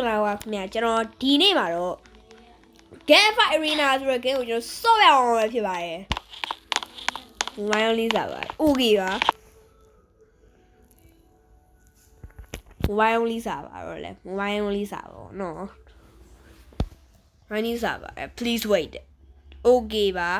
င်္ဂလာပါခင်ဗျာကျွန်တော်ဒီနေ့မှာတော့ Game Fight Arena ဆိုတဲ့ game ကိုကျွန်တော်စော့ရအောင်ပဲဖြစ်ပါတယ်။မိုင်းလေးစားပါ။ Okay ပါ။မိုဘိုင်းလေးစားပါတော့လေမိုဘိုင်းလေးစားပါတော့နော်။မိုင်းလေးစားပါ please wait okay ပါ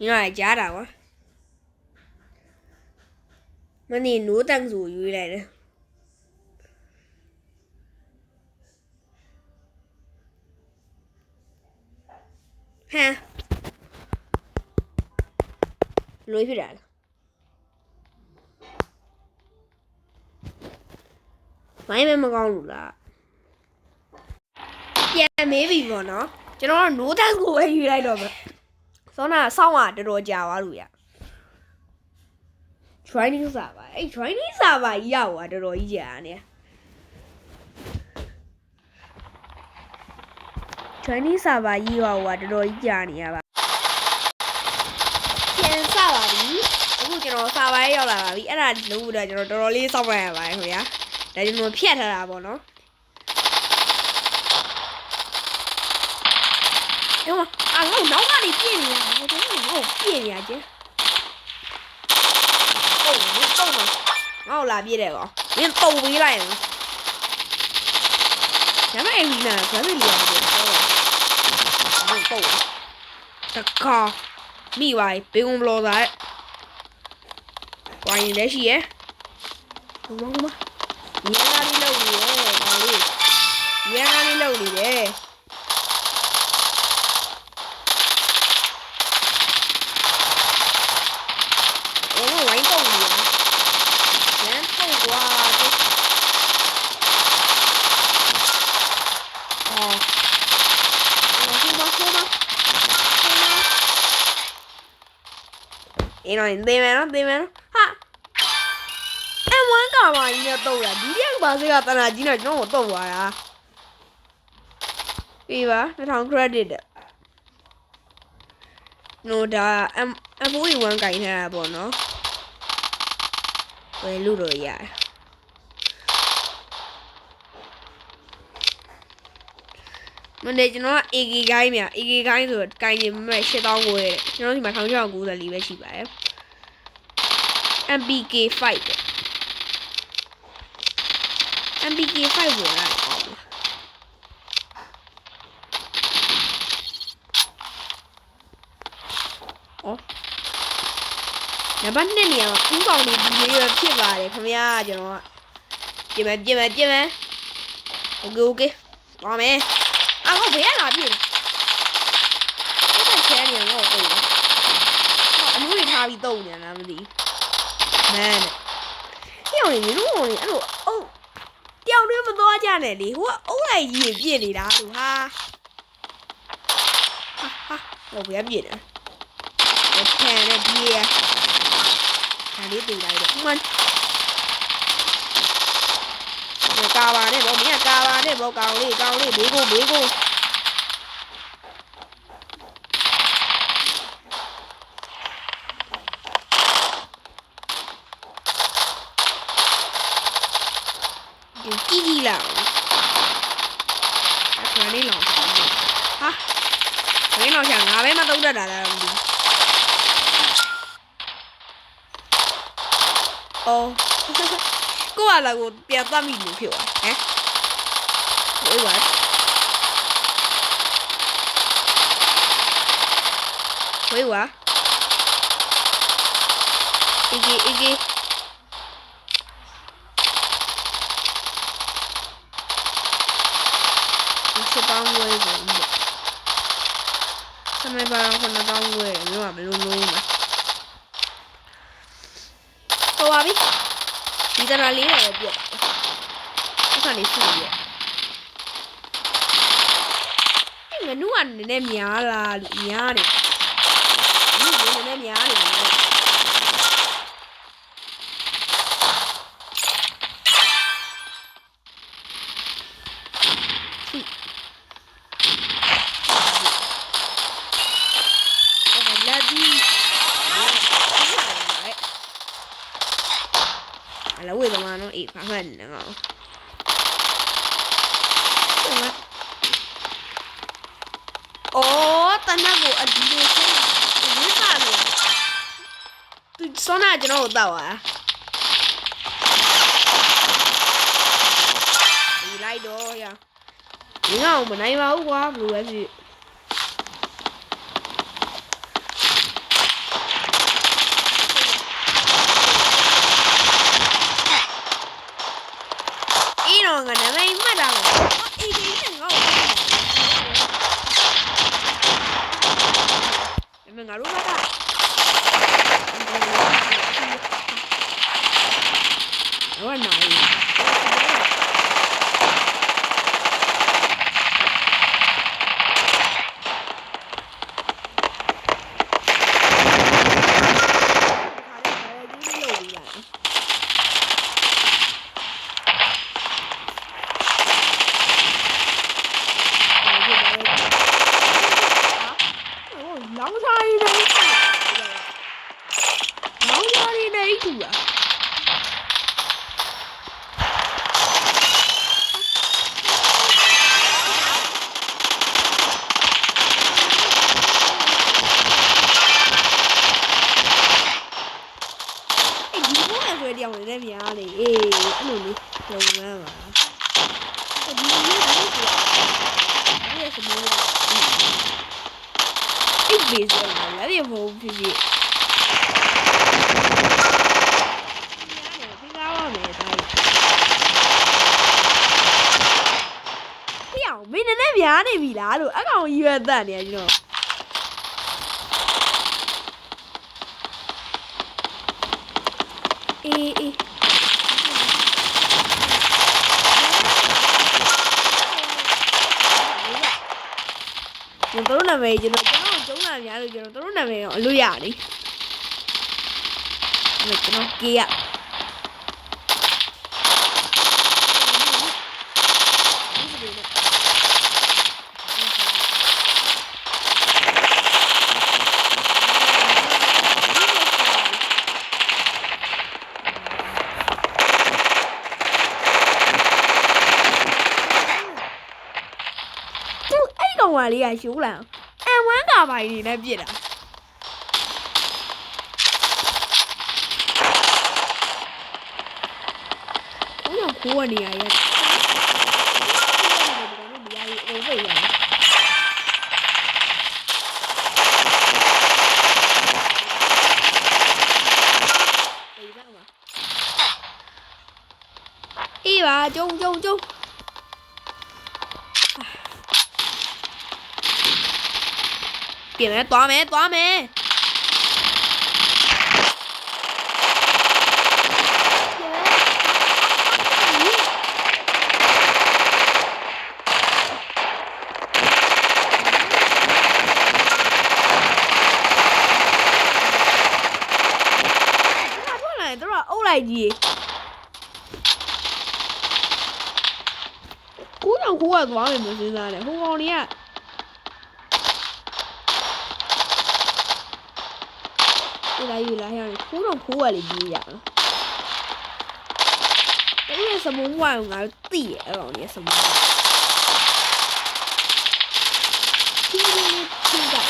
ညီမကြားတာကွာ မနေနိုးတန်းဆိုရွေးလိုက်တယ်ဟမ်လွေးဖြစ်တာလားမိုင်းမမကောင်းဘူးလားပြန်မေးပြီပေါ့နော်ကျွန်တော်ကနိုးတန်းကိုပဲရွေးလိုက်တော့မယ်စောနာစောင်းကတော်တော်ကြာသွားလို့ရ training server အဲ့ training server ကြီးရောက်သွားတော်တော်ကြီးကြာနေ training server ကြီးရောက်သွားတော်တော်ကြီးကြာနေရပါပြန်စပါပြီအခုကျွန်တော် server ရောက်လာပါပြီအဲ့ဒါလို့တော့ကျွန်တော်တော်တော်လေးစောင့်မှရပါတယ်ခင်ဗျာဒါကျွန်တော်ဖြတ်ထားတာပေါ့နော်အဲ့မအာငါ့နောက်ကနေပြည့်နေရတာကျွန်တော် ငါ့ကိုလာပြည့်တယ်ကောမင်းပုံပေးလိုက်ရင်ညမအိမ်နာဇာတ်လီရတယ်တော့မင်းပုံတခါမိပါဘေးကုန်းဘလော့သားဝိုင်းလည်းရှိရဲ့ဟိုမဟိုမညနာလေးလောက်နေရဲ့ 你 nói đi mẹ nó đi mẹ nó ha em muốn cả mà đi đâu là đi đi bà sẽ gặp tao chỉ là nó một tổ à vì vậy nó thằng credit nó đã em em vui quan cảnh này bọn nó ဝယ်လို့တော့ရတယ် မနေ့ကျွန်တော်က AK ကိုင်းမြ AK ကိုင်းဆိုတော့ကိုင်းနေမဲ့8000ကိုရဲ့ကျွန်တော်ဒီမှာ1690လီပဲရှိပါတယ် MPK 5တဲ့ MPK 5ကိုရတယ်ပေါ့ဩ နံပါတ်2နေရာမှာကူးကောင်လေးဒီလေးပဲဖြစ်ပါတယ်ခင်ဗျာကျွန်တော်ကပြင်မယ်ပြင်မယ်ပြင်မယ်โอเคโอเคသွားမယ် အော်ဘယ်ရလာပြင်အဲ့ဒါချဲနေတော့တော့အမျိုးတွေထားပြီးတုံနေလားမသိမန်းနဲ့ညောင်နေမင်းတို့ကောင်နေအဲ့လိုအုပ်တယောက်တည်းမသွားကြနဲ့လေဟိုကအုပ်လိုက်ကြီးပြည့်နေတာလူဟာဟာဟာဟိုဘယ်ပြည့်နေဖန်နဲ့ဒီရဒါလေးတူလိုက်တော့မှန် ကာပါနဲ့ဗောမင်းကကာပါနဲ့ဗောကောင်လေးကောင်လေးဘေးကိုဘေးကိုဒီကြီး ကြီးလာအခါလေးလောင်ဟာဘယ်လောက်ချာငါပဲမတုံးတတ်တာလားမသိဘူးအော်ကိုကလာကိုပြန်သတ်မိလို့ဖြစ်သွားဟမ်ဝေးပါဝေးပါအကြီးအကြီးစပောင်းဝေးတယ်ဆမေပါတော့ခဏတောင်းဝေးတယ်မြို့ကဘယ်လိုလုံးလဲဟိုပါပြီ ဒီတရာလေးတော့ပြက်အခါလေးဆူရငနူးကနည်းနည်းများလာလို့များတယ်ဒီနည်းနည်းများတယ် လာဒီလာလက်ဝဲသမားနော်အေးဖာမှတ်နေငါ့ဟုတ်လားအော်တနက်ကိုအဒီလိုဆက်ဝိပါလို့သူစောနာကျွန်တော်တို့တော့อ่ะဒီလိုက်တော့ရဒီငါ့ကိုမနိုင်ပါဘူးကွာဘယ်လိုပဲဖြစ်အေးတော့ငါနာမည်မှတ်တာလေအေးကြီးနဲ့ငါ့ကို နာမည်ငါတို့မှတ်တာတော့နိုင်လောင်းစားရည်နေလောင်းစားရည်နေတူอ่ะ အဲ့ဒီဘောနဲ့ဆွဲတရားဝင်လည်းများလေ အေးအဲ့လိုလေးလုံမန်းပါအဲ့ဒီလေးဘာလို့ပြောလဲစမေးအဲ့ဘေးစဲလာလည်းဘုံဖြစ်ဖြစ်ဖိကားပါမယ်တိုင်းပြောင်းမင်းနဲ့များနေပြီလားလို့အကောင်ကြီးရတတ်နေရကျွန်တော်အေးအေး ကျွန်တော်တို့နာမည်ကျွန်တော်ကျွန်တော်ကျုံးလာများလို့ကျွန်တော်တို့နာမည်ရောအလို့ရလေအဲ့ကျွန်တော်ကေးရသူအဲ့ကောင်က လေးကရှိုးလာအန်ဝမ်းကာပိုင်နေနဲ့ပြစ်တာဘုရားခိုးရနေရရဲ့နေရာကြီးအိုးပဲရအေးပါကျုံကျုံကျုံ ပြင်မယ်သွားမယ်သွားမယ်ထွက်လာရင်တို့ကအုပ်လိုက်ကြီးကိုကြောင်ကိုကသွားမယ်မစဉ်းစားနဲ့ဟိုကောင်တွေက ဒီလိုက်ယူလာရရင်ခိုးတော့ခိုးရလေကြီးရအောင်အဲ့ဒီစမုံဝိုင်ငါတိရအဲ့ကောင်ကြီးစမုံဒီလိုချင်တာ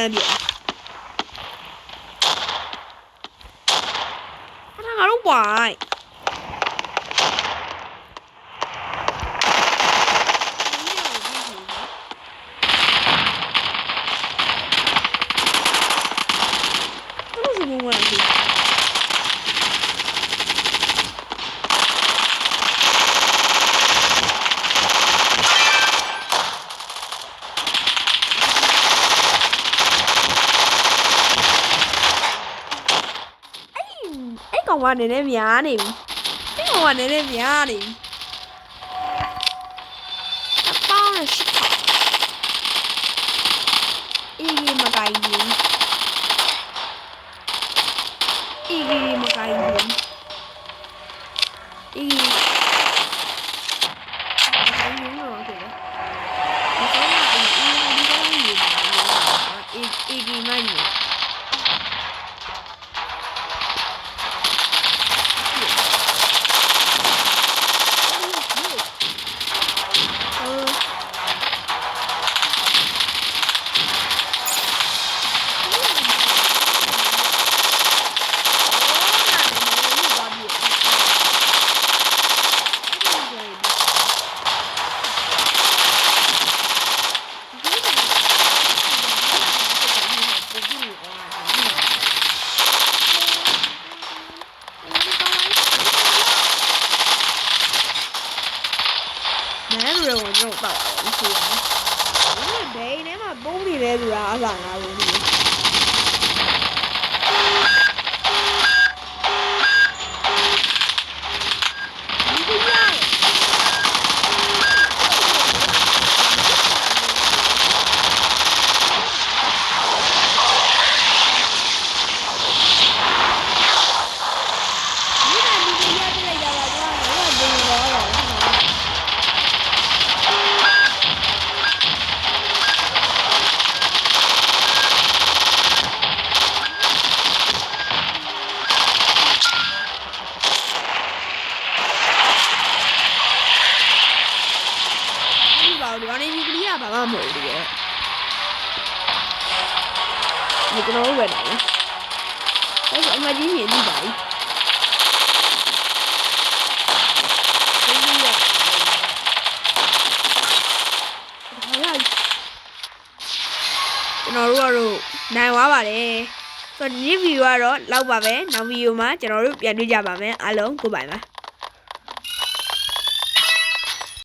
လာရန်တန်ပြအဲ့ဒါငါတို့ဝိုင်းအဲ့လိုစမုံဝင်ပြီအဲ့ ကောင်ကနည်းနည်းများနေပြီအဲ့ကောင်ကနည်းနည်းများနေပြီရှိတာအေးကြီးမကိုင်းဘူးအေးကြီးမကိုင်းဘူး အဲ့ဒါအမကြီးမြင်ပြီးပါပြီဒီလိုရကျွန်တော်တို့ကတော့နိုင်သွားပါတယ်ဆိုတော့ဒီဗီဒီယိုကတော့လောက်ပါပဲနောက်ဗီဒီယိုမှာကျွန်တော်တို့ပြန်တွေ့ကြပါမယ်အားလုံးကိုယ်ပိုင်ပါ